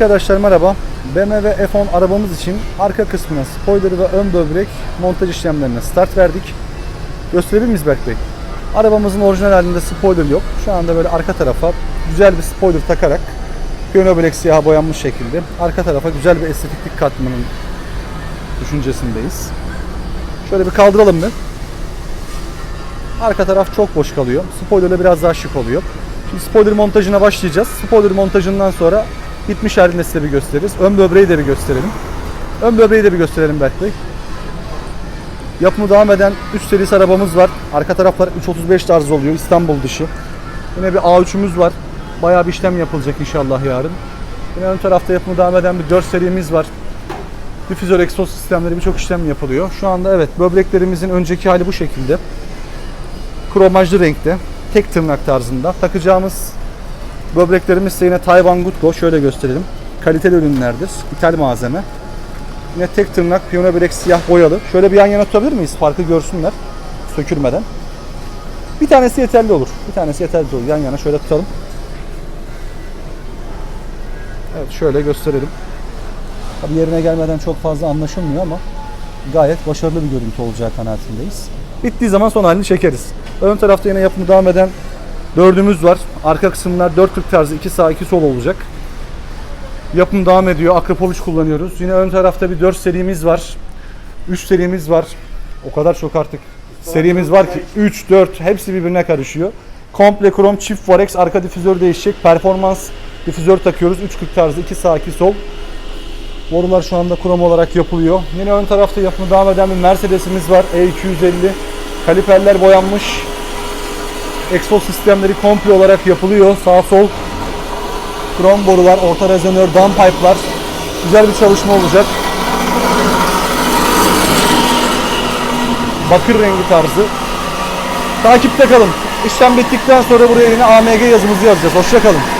Arkadaşlar merhaba. BMW F10 arabamız için arka kısmına spoiler ve ön böbrek montaj işlemlerine start verdik. Gösterebilir miyiz Berk Bey? Arabamızın orijinal halinde spoiler yok. Şu anda böyle arka tarafa güzel bir spoiler takarak piyano böbrek siyaha boyanmış şekilde arka tarafa güzel bir estetiklik katmanın düşüncesindeyiz. Şöyle bir kaldıralım mı? Arka taraf çok boş kalıyor. Spoiler'la biraz daha şık oluyor. Şimdi spoiler montajına başlayacağız. Spoiler montajından sonra bitmiş halinde size bir gösteririz. Ön böbreği de bir gösterelim. Ön böbreği de bir gösterelim Berk Bey. Yapımı devam eden 3 serisi arabamız var. Arka taraflar 335 tarzı oluyor İstanbul dışı. Yine bir A3'ümüz var. Bayağı bir işlem yapılacak inşallah yarın. Yine ön tarafta yapımı devam eden bir 4 serimiz var. Difüzör egzoz sistemleri birçok işlem yapılıyor. Şu anda evet böbreklerimizin önceki hali bu şekilde. Kromajlı renkte. Tek tırnak tarzında. Takacağımız böbreklerimiz ise yine Tayvan Gutko. Şöyle gösterelim. Kaliteli ürünlerdir. İthal malzeme. Yine tek tırnak piyano börek siyah boyalı. Şöyle bir yan yana tutabilir miyiz? Farkı görsünler. Sökülmeden. Bir tanesi yeterli olur. Bir tanesi yeterli olur. Yan yana şöyle tutalım. Evet şöyle gösterelim. Tabii yerine gelmeden çok fazla anlaşılmıyor ama gayet başarılı bir görüntü olacağı kanaatindeyiz. Bittiği zaman son halini çekeriz. Ön tarafta yine yapımı devam eden dördümüz var. Arka kısımlar 440 tarzı 2 sağ 2 sol olacak. Yapım devam ediyor. Akrapovic kullanıyoruz. Yine ön tarafta bir 4 serimiz var. 3 serimiz var. O kadar çok artık serimiz var ki 3, 4 hepsi birbirine karışıyor. Komple krom çift Varex arka difüzör değişecek. Performans difüzör takıyoruz. 340 tarzı 2 sağ 2 sol. Borular şu anda krom olarak yapılıyor. Yine ön tarafta yapımı devam eden bir Mercedes'imiz var. E250. Kaliperler boyanmış. Egzoz sistemleri komple olarak yapılıyor. Sağ sol krom borular, orta rezonör, downpipe'lar. Güzel bir çalışma olacak. Bakır rengi tarzı. Takipte kalın. İşlem bittikten sonra buraya yine AMG yazımızı yazacağız. Hoşça kalın.